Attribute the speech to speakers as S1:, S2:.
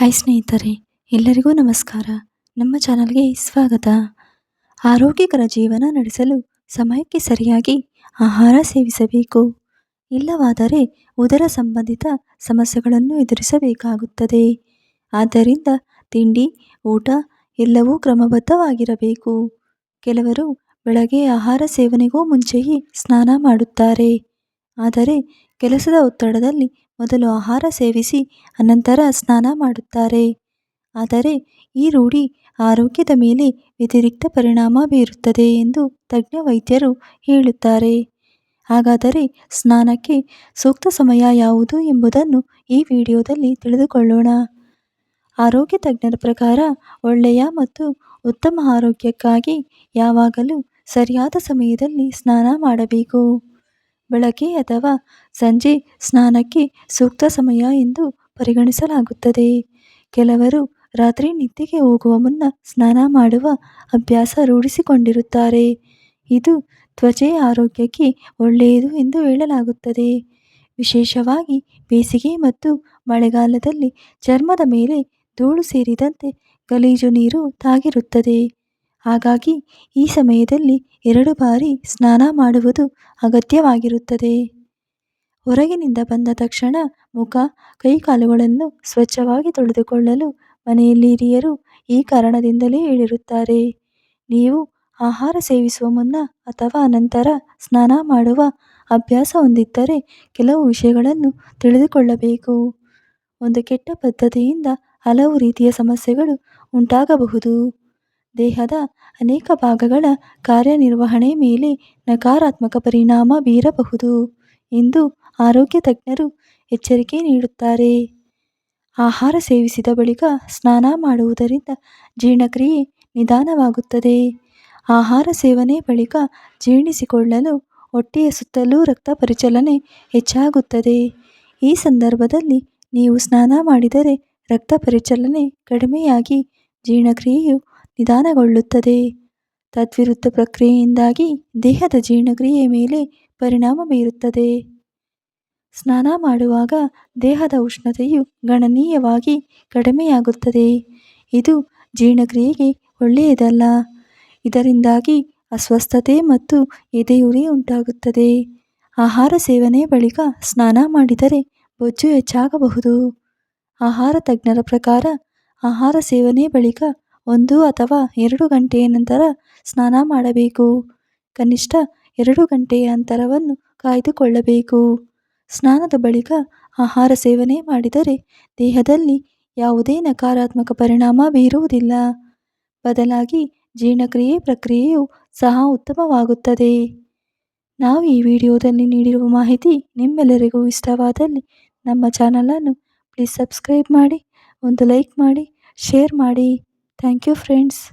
S1: Hi ಸ್ನೇಹಿತರೆ, ಎಲ್ಲರಿಗೂ ನಮಸ್ಕಾರ. ನಮ್ಮ ಚಾನಲ್ಗೆ ಸ್ವಾಗತ. ಆರೋಗ್ಯಕರ ಜೀವನ ನಡೆಸಲು ಸಮಯಕ್ಕೆ ಸರಿಯಾಗಿ ಆಹಾರ ಸೇವಿಸಬೇಕು. ಇಲ್ಲವಾದರೆ ಉದರ ಸಂಬಂಧಿತ ಸಮಸ್ಯೆಗಳನ್ನು ಎದುರಿಸಬೇಕಾಗುತ್ತದೆ. ಆದ್ದರಿಂದ ತಿಂಡಿ, ಊಟ ಎಲ್ಲವೂ ಕ್ರಮಬದ್ಧವಾಗಿರಬೇಕು. ಕೆಲವರು ಬೆಳಗ್ಗೆ ಆಹಾರ ಸೇವನೆಗೂ ಮುಂಚೆಯೇ ಸ್ನಾನ ಮಾಡುತ್ತಾರೆ. ಆದರೆ ಕೆಲಸದ ಒತ್ತಡದಲ್ಲಿ ಮೊದಲು ಆಹಾರ ಸೇವಿಸಿ ಅನಂತರ ಸ್ನಾನ ಮಾಡುತ್ತಾರೆ. ಆದರೆ ಈ ರೂಢಿ ಆರೋಗ್ಯದ ಮೇಲೆ ವ್ಯತಿರಿಕ್ತ ಪರಿಣಾಮ ಬೀರುತ್ತದೆ ಎಂದು ತಜ್ಞ ವೈದ್ಯರು ಹೇಳುತ್ತಾರೆ. ಹಾಗಾದರೆ ಸ್ನಾನಕ್ಕೆ ಸೂಕ್ತ ಸಮಯ ಯಾವುದು ಎಂಬುದನ್ನು ಈ ವಿಡಿಯೋದಲ್ಲಿ ತಿಳಿದುಕೊಳ್ಳೋಣ. ಆರೋಗ್ಯ ತಜ್ಞರ ಪ್ರಕಾರ ಒಳ್ಳೆಯ ಮತ್ತು ಉತ್ತಮ ಆರೋಗ್ಯಕ್ಕಾಗಿ ಯಾವಾಗಲೂ ಸರಿಯಾದ ಸಮಯದಲ್ಲಿ ಸ್ನಾನ ಮಾಡಬೇಕು. ಬೆಳಗ್ಗೆ ಅಥವಾ ಸಂಜೆ ಸ್ನಾನಕ್ಕೆ ಸೂಕ್ತ ಸಮಯ ಎಂದು ಪರಿಗಣಿಸಲಾಗುತ್ತದೆ. ಕೆಲವರು ರಾತ್ರಿ ನಿದ್ದೆಗೆ ಹೋಗುವ ಮುನ್ನ ಸ್ನಾನ ಮಾಡುವ ಅಭ್ಯಾಸ ರೂಢಿಸಿಕೊಂಡಿರುತ್ತಾರೆ. ಇದು ತ್ವಚೆಯ ಆರೋಗ್ಯಕ್ಕೆ ಒಳ್ಳೆಯದು ಎಂದು ಹೇಳಲಾಗುತ್ತದೆ. ವಿಶೇಷವಾಗಿ ಬೇಸಿಗೆ ಮತ್ತು ಮಳೆಗಾಲದಲ್ಲಿ ಚರ್ಮದ ಮೇಲೆ ಧೂಳು ಸೇರಿದಂತೆ ಗಲೀಜು ನೀರು ತಾಗಿರುತ್ತದೆ. ಹಾಗಾಗಿ ಈ ಸಮಯದಲ್ಲಿ ಎರಡು ಬಾರಿ ಸ್ನಾನ ಮಾಡುವುದು ಅಗತ್ಯವಾಗಿರುತ್ತದೆ. ಹೊರಗಿನಿಂದ ಬಂದ ತಕ್ಷಣ ಮುಖ, ಕೈಕಾಲುಗಳನ್ನು ಸ್ವಚ್ಛವಾಗಿ ತೊಳೆದುಕೊಳ್ಳಲು ಮನೆಯಲ್ಲಿ ಹಿರಿಯರು ಈ ಕಾರಣದಿಂದಲೇ ಹೇಳಿರುತ್ತಾರೆ. ನೀವು ಆಹಾರ ಸೇವಿಸುವ ಮುನ್ನ ಅಥವಾ ನಂತರ ಸ್ನಾನ ಮಾಡುವ ಅಭ್ಯಾಸ ಹೊಂದಿದ್ದರೆ ಕೆಲವು ವಿಷಯಗಳನ್ನು ತಿಳಿದುಕೊಳ್ಳಬೇಕು. ಒಂದು ಕೆಟ್ಟ ಪದ್ಧತಿಯಿಂದ ಹಲವು ರೀತಿಯ ಸಮಸ್ಯೆಗಳು ಉಂಟಾಗಬಹುದು. ದೇಹದ ಅನೇಕ ಭಾಗಗಳ ಕಾರ್ಯನಿರ್ವಹಣೆ ಮೇಲೆ ನಕಾರಾತ್ಮಕ ಪರಿಣಾಮ ಬೀರಬಹುದು ಎಂದು ಆರೋಗ್ಯ ತಜ್ಞರು ಎಚ್ಚರಿಕೆ ನೀಡುತ್ತಾರೆ. ಆಹಾರ ಸೇವಿಸಿದ ಬಳಿಕ ಸ್ನಾನ ಮಾಡುವುದರಿಂದ ಜೀರ್ಣಕ್ರಿಯೆ ನಿಧಾನವಾಗುತ್ತದೆ. ಆಹಾರ ಸೇವನೆ ಬಳಿಕ ಜೀರ್ಣಿಸಿಕೊಳ್ಳಲು ಹೊಟ್ಟೆಯ ಸುತ್ತಲೂ ರಕ್ತ ಪರಿಚಲನೆ ಹೆಚ್ಚಾಗುತ್ತದೆ. ಈ ಸಂದರ್ಭದಲ್ಲಿ ನೀವು ಸ್ನಾನ ಮಾಡಿದರೆ ರಕ್ತ ಪರಿಚಲನೆ ಕಡಿಮೆಯಾಗಿ ಜೀರ್ಣಕ್ರಿಯೆಯು ನಿಧಾನಗೊಳ್ಳುತ್ತದೆ. ತದ್ವಿರುದ್ಧ ಪ್ರಕ್ರಿಯೆಯಿಂದಾಗಿ ದೇಹದ ಜೀರ್ಣಕ್ರಿಯೆ ಮೇಲೆ ಪರಿಣಾಮ ಬೀರುತ್ತದೆ. ಸ್ನಾನ ಮಾಡುವಾಗ ದೇಹದ ಉಷ್ಣತೆಯು ಗಣನೀಯವಾಗಿ ಕಡಿಮೆಯಾಗುತ್ತದೆ. ಇದು ಜೀರ್ಣಕ್ರಿಯೆಗೆ ಒಳ್ಳೆಯದಲ್ಲ. ಇದರಿಂದಾಗಿ ಅಸ್ವಸ್ಥತೆ ಮತ್ತು ಎದೆಯುರಿ ಉಂಟಾಗುತ್ತದೆ. ಆಹಾರ ಸೇವನೆ ಬಳಿಕ ಸ್ನಾನ ಮಾಡಿದರೆ ಬೊಜ್ಜು ಹೆಚ್ಚಾಗಬಹುದು. ಆಹಾರ ತಜ್ಞರ ಪ್ರಕಾರ ಆಹಾರ ಸೇವನೆ ಬಳಿಕ ಒಂದು ಅಥವಾ ಎರಡು ಗಂಟೆಯ ನಂತರ ಸ್ನಾನ ಮಾಡಬೇಕು. ಕನಿಷ್ಠ ಎರಡು ಗಂಟೆಯ ಅಂತರವನ್ನು ಕಾಯ್ದುಕೊಳ್ಳಬೇಕು. ಸ್ನಾನದ ಬಳಿಕ ಆಹಾರ ಸೇವನೆ ಮಾಡಿದರೆ ದೇಹದಲ್ಲಿ ಯಾವುದೇ ನಕಾರಾತ್ಮಕ ಪರಿಣಾಮ ಬೀರುವುದಿಲ್ಲ. ಬದಲಾಗಿ ಜೀರ್ಣಕ್ರಿಯೆ ಪ್ರಕ್ರಿಯೆಯು ಸಹ ಉತ್ತಮವಾಗುತ್ತದೆ. ನಾವು ಈ ವಿಡಿಯೋದಲ್ಲಿ ನೀಡಿರುವ ಮಾಹಿತಿ ನಿಮ್ಮೆಲ್ಲರಿಗೂ ಇಷ್ಟವಾದಲ್ಲಿ ನಮ್ಮ ಚಾನಲನ್ನು ಪ್ಲೀಸ್ ಸಬ್ಸ್ಕ್ರೈಬ್ ಮಾಡಿ, ಒಂದು ಲೈಕ್ ಮಾಡಿ, ಶೇರ್ ಮಾಡಿ. Thank you, friends.